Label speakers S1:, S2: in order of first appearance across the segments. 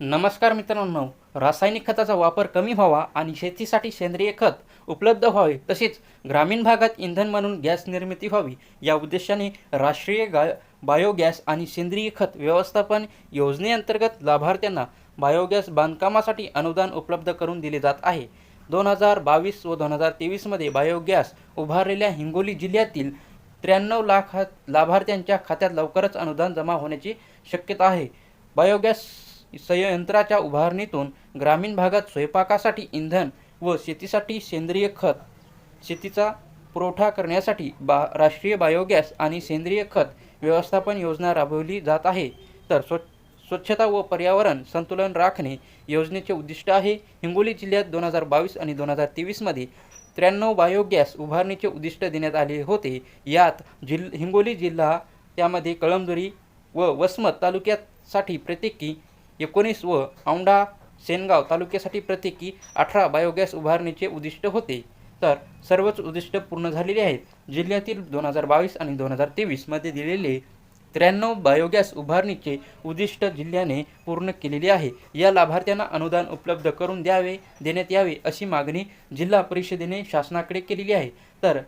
S1: नमस्कार मित्रांनो रासायनिक खताचा वापर कमी व्हावा आणि शेतीसाठी सेंद्रिय खत उपलब्ध व्हावे तसेच ग्रामीण भागात इंधन म्हणून गॅस निर्मिती व्हावी या उद्देशाने राष्ट्रीय गा बायोगॅस आणि सेंद्रिय खत व्यवस्थापन योजनेअंतर्गत लाभार्थ्यांना बायोगॅस बांधकामासाठी अनुदान उपलब्ध करून दिले जात आहे. दोन हजार बावीस व दोन हजार तेवीसमध्ये बायोगॅस उभारलेल्या हिंगोली जिल्ह्यातील त्र्याण्णव लाख लाभार्थ्यांच्या खात्यात लवकरच अनुदान जमा होण्याची शक्यता आहे. बायोगॅस संयंत्राच्या उभारणीतून ग्रामीण भागात स्वयंपाकासाठी इंधन व शेतीसाठी सेंद्रिय खत शेतीचा पुरवठा करण्यासाठी बा राष्ट्रीय बायोगॅस आणि सेंद्रिय खत व्यवस्थापन योजना राबवली जात आहे. तर स्व स्वच्छता व पर्यावरण संतुलन राखणे योजनेचे उद्दिष्ट आहे. हिंगोली जिल्ह्यात दोन हजार बावीस आणि दोन हजार तेवीसमध्ये त्र्याण्णव बायोगॅस उभारणीचे उद्दिष्ट देण्यात आले होते. यात जिल हिंगोली जिल्हा त्यामध्ये कळमदुरी व वसमत तालुक्यासाठी प्रत्येकी एकोणीस व औंढा सेनगाव तालुक्यासाठी प्रत्येकी अठरा बायोगॅस उभारणीचे उद्दिष्ट होते. तर सर्वच उद्दिष्ट पूर्ण झालेली आहेत. जिल्ह्यातील दोन हजार बावीस आणि दोन हजार तेवीसमध्ये दिलेले त्र्याण्णव बायोगॅस उभारणीचे उद्दिष्ट जिल्ह्याने पूर्ण केलेले आहे. या लाभार्थ्यांना अनुदान उपलब्ध करून द्यावे देण्यात यावे अशी मागणी जिल्हा परिषदेने शासनाकडे केलेली आहे. तर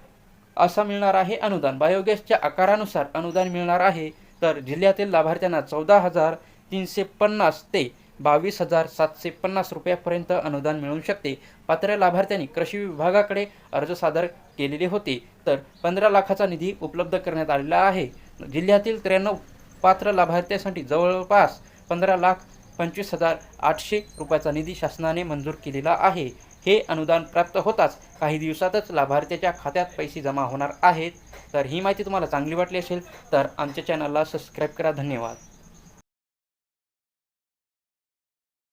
S1: असा मिळणार आहे अनुदान. बायोगॅसच्या आकारानुसार अनुदान मिळणार आहे. तर जिल्ह्यातील लाभार्थ्यांना चौदा हजार तीनशे पन्नास ते बावीस हजार सातशे पन्नास रुपयापर्यंत अनुदान मिळू शकते. पात्र लाभार्थ्यांनी कृषी विभागाकडे अर्ज सादर केलेले होते. तर पंधरा लाखाचा निधी उपलब्ध करण्यात आलेला आहे. जिल्ह्यातील त्र्याण्णव पात्र लाभार्थ्यांसाठी जवळपास पंधरा लाख पंचवीस हजार आठशे रुपयाचा निधी शासनाने मंजूर केलेला आहे. हे अनुदान प्राप्त होताच काही दिवसातच लाभार्थ्याच्या खात्यात पैसे जमा होणार आहेत. तर ही माहिती तुम्हाला चांगली वाटली असेल तर आमच्या चॅनलला सबस्क्राईब करा. धन्यवाद.